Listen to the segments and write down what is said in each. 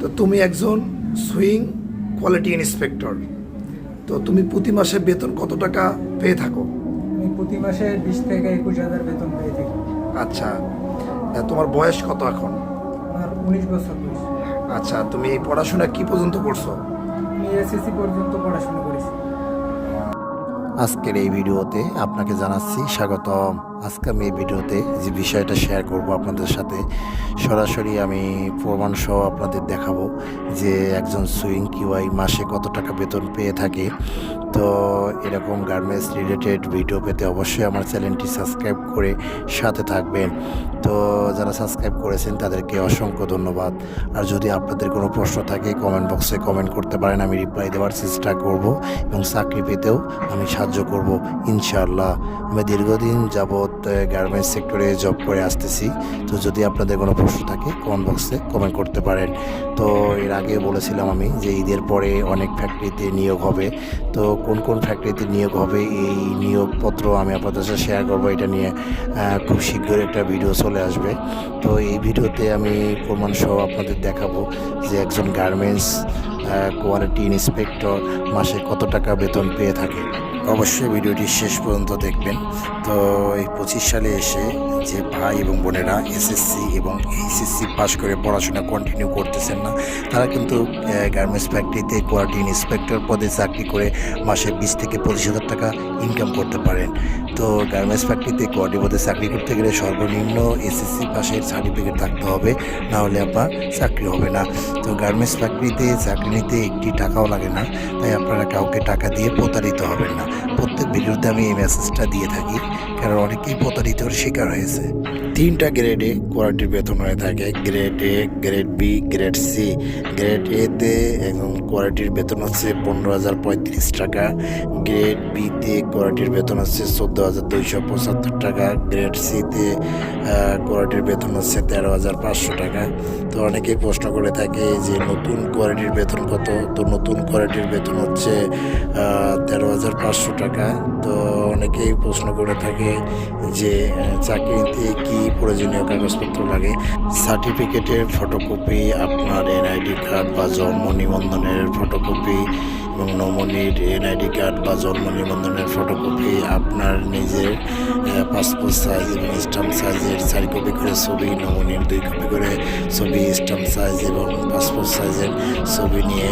তো তুমি একজন সুইং কোয়ালিটি ইন্সপেক্টর। তো তুমি প্রতি মাসে বেতন কত টাকা পেয়ে থাকো? আমি প্রতি মাসে বিশ থেকে একুশ হাজার বেতন পেয়ে থাকি। আচ্ছা। তোমার বয়স কত এখন? আমার উনিশ বছর বয়স। আচ্ছা তুমি পড়াশোনা কি পর্যন্ত করছ? আমি এসএসসি পর্যন্ত পড়াশোনা করেছি। আজকের এই ভিডিওতে আপনাকে জানাচ্ছি স্বাগতম। আজকে আমি এই ভিডিওতে যে বিষয়টা শেয়ার করব আপনাদের সাথে, সরাসরি আমি প্রমাণ সহ আপনাদের দেখাবো যে একজন সুইং কিউআই মাসে কত টাকা বেতন পেয়ে থাকে। তো এরকম গার্মেন্টস রিলেটেড ভিডিও পেতে অবশ্যই আমার চ্যানেলটি সাবস্ক্রাইব করে সাথে থাকবেন। তো যারা সাবস্ক্রাইব করেছেন, তাদেরকে অসংখ্য ধন্যবাদ। আর যদি আপনাদের কোনো প্রশ্ন থাকে কমেন্ট বক্সে কমেন্ট করতে পারেন, আমি রিপ্লাই দেওয়ার চেষ্টা করব এবং চাকরি পেতেও আমি সাহায্য করব, ইনশাআল্লাহ। আমি দীর্ঘদিন যাবৎ গার্মেন্টস সেক্টরে জব করে আসতেছি। তো যদি আপনাদের কোনো প্রশ্ন থাকে কমেন্ট বক্সে কমেন্ট করতে পারেন। তো এর আগে বলেছিলাম আমি যে ঈদের পরে অনেক ফ্যাক্টরিতে নিয়োগ হবে। তো কোন কোন ফ্যাক্টরিতে নিয়োগ হবে, এই নিয়োগপত্র আমি আপনাদের সাথে শেয়ার করব। এটা নিয়ে খুব শীঘ্রই একটা ভিডিও চলে আসবে। তো এই ভিডিওতে আমি প্রমাণ সহ আপনাদের দেখাবো যে একজন গার্মেন্টস কোয়ালিটি ইন্সপেক্টর মাসে কত টাকা বেতন পেয়ে থাকে? অবশ্যই ভিডিওটি শেষ পর্যন্ত দেখবেন। তো এই পঁচিশ সালে এসে যে ভাই এবং বোনেরা এসএসসি এবং এইচএসসি পাশ করে পড়াশোনা কন্টিনিউ করতেছেন না, তারা কিন্তু গার্মেন্টস ফ্যাক্টরিতে কোয়ালিটি ইন্সপেক্টর পদে চাকরি করে মাসে বিশ থেকে পঁচিশ হাজার টাকা ইনকাম করতে পারেন। তো গার্মেন্টস ফ্যাক্টরিতে কোয়ালিটি পদে চাকরি করতে গেলে সর্বনিম্ন এসএসসি পাশের সার্টিফিকেট থাকতে হবে, না হলে আপনার চাকরি হবে না। তো গার্মেন্টস ফ্যাক্টরিতে চাকরি নিতে একটি টাকাও লাগে না তাই আপনারা কাউকে টাকা দিয়ে প্রতারিত হবেন না। প্রত্যেক ভিডিওতে আমি এই মেসেজটা দিয়ে থাকি, কারণ অনেকেই প্রতারিতর শিকার হয়েছে। তিনটা গ্রেডে কোয়ালিটির বেতন হয়ে থাকে। Grade A grade B grade C grade এতে একদম কোয়ালিটির বেতন হচ্ছে পনেরো হাজার পঁয়ত্রিশ টাকা। গ্রেড বিতে কোয়ালিটির বেতন হচ্ছে চোদ্দ হাজার দুইশো পঁচাত্তর টাকা। গ্রেড সিতে কোয়ালিটির বেতন হচ্ছে তেরো হাজার পাঁচশো টাকা। তো অনেকেই প্রশ্ন করে থাকে যে নতুন কোয়ালিটির বেতন কত? তো নতুন কোয়ালিটির বেতন হচ্ছে তেরো হাজার পাঁচশো টাকা। তো অনেকেই প্রশ্ন করে থাকে যে চাকরিতে কি প্রয়োজনীয় কাগজপত্র লাগে? সার্টিফিকেটের ফটোকপি আপনার এনআইডি কার্ড বা জন্ম নিবন্ধনের ফটোকপি এবং নমনির এনআইডি কার্ড বা জন্ম নিবন্ধনের ফটোকপি আপনার নিজের পাসপোর্ট সাইজ এবং স্টাম্প সাইজের চারি কপি করে ছবি, নমনির দুই কপি করে ছবি স্টাম্প সাইজ এবং পাসপোর্ট সাইজের ছবি নিয়ে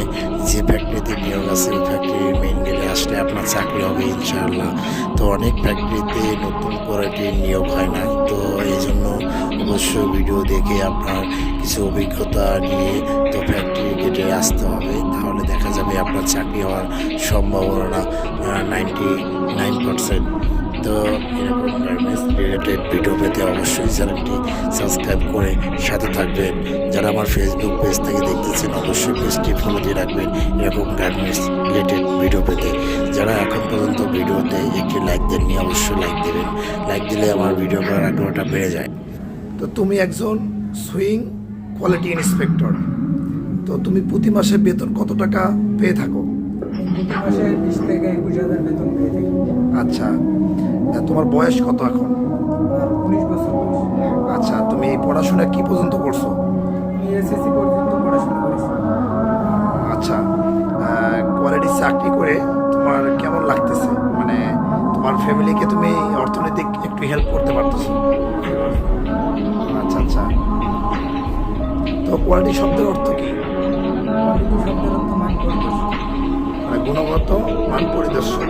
যে ফ্যাক্টরিতে নিয়োগ আছে, ওই ফ্যাক্টরির মেইন গেটে আসলে আপনার চাকরি হবে ইনশাআল্লাহ। তো অনেক ফ্যাক্টরিতে নতুন কোয়ালিটির নিয়োগ হয় না। তো এই জন্য অবশ্যই ভিডিও দেখে আপনার কিছু অভিজ্ঞতা নিয়ে তো ফ্যাক্টরি গেটে আসতে হবে। তাহলে দেখা যাবে আপনার চাকরি হওয়ার সম্ভাবনা নাইনটি নাইন পার্সেন্ট তো এরকম রিলেটেড ভিডিও পেতে অবশ্যই চ্যানেলটি সাবস্ক্রাইব করে সাথে থাকবেন। যারা আমার ফেসবুক পেজ থেকে দেখতেছেন, অবশ্যই পেজটি ফলো দিয়ে রাখবেন এরকম গার্মেন্টস রিলেটেড ভিডিও পেতে। যারা এখন পর্যন্ত ভিডিওতে একটি লাইক দেননি, অবশ্যই লাইক দেবেন। লাইক দিলে আমার ভিডিও করার আগ্রহটা বেড়ে যায়। তো তুমি একজন সুইং কোয়ালিটি ইন্সপেক্টর তো তুমি প্রতি মাসে বেতন কত টাকা পেয়ে থাকো? আচ্ছা তোমার বয়স কত এখন? আচ্ছা তুমি পড়াশোনা কি পর্যন্ত করছ? আমি এসএসসি পর্যন্ত পড়াশোনা করেছি। আচ্ছা কোয়ালিটি চাকরি করে তোমার কেমন লাগতেছে? মানে তোমার ফ্যামিলিকে তুমি অর্থনৈতিক একটু হেল্প করতে পারতেছো? আচ্ছা আচ্ছা। কোয়ালিটি শব্দের অর্থ কি? মান গুণগত মান পরিদর্শন।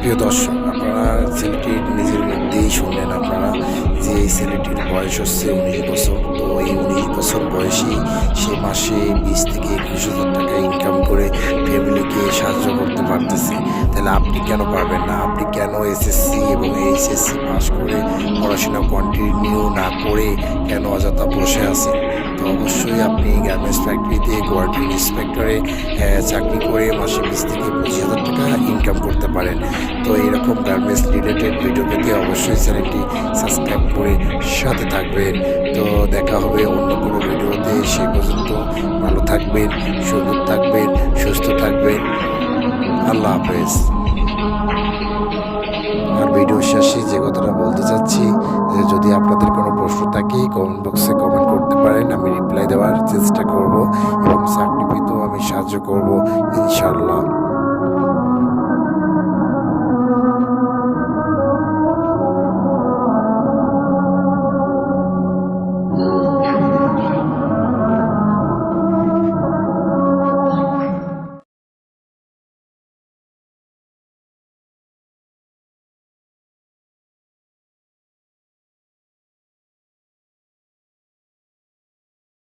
প্রিয় দর্শক, আপনারা ছেলেটির নিজের মধ্যেই শুনলেন। আপনারা যে এই ছেলেটির বয়স হচ্ছে উনিশ বছর, তো এই উনিশ বছর বয়সেই সে মাসে বিশ থেকে একুশ হাজার টাকা ইনকাম করে ফ্যামিলিকে সাহায্য করতে পারতেছি। তাহলে আপনি কেন পারবেন না? আপনি কেন এসএসসি এবং এইচএসসি পাস করে পড়াশোনা কন্টিনিউ না করে কেন অযথা বসে আছেন? তো অবশ্যই আপনি গার্মেন্টস ফ্যাক্টরিতে কোয়ার্টার ইন্সপেক্টরে চাকরি করে মাসে বিশ থেকে পঁচিশ হাজার টাকা ইনকাম করতে পারেন। তো এরকম গার্মেন্টস রিলেটেড ভিডিও পেতে অবশ্যই চ্যানেলটি সাবস্ক্রাইব করে সাথে থাকবেন। তো দেখা হবে অন্য কোনো ভিডিওতে সেই পর্যন্ত ভালো থাকবেন সুন্দর থাকবেন, সুস্থ থাকবেন। আল্লাহ হাফেজ। আর ভিডিও শেষে যে কথাটা বলতে চাচ্ছি, যে যদি আপনাদের কোনো প্রশ্ন থাকে কমেন্ট বক্সে কমেন্ট করতে পারেন, আমি রিপ্লাই দেওয়ার চেষ্টা করব এবং চাকরি আমি সাহায্য করব ইনশাল্লাহ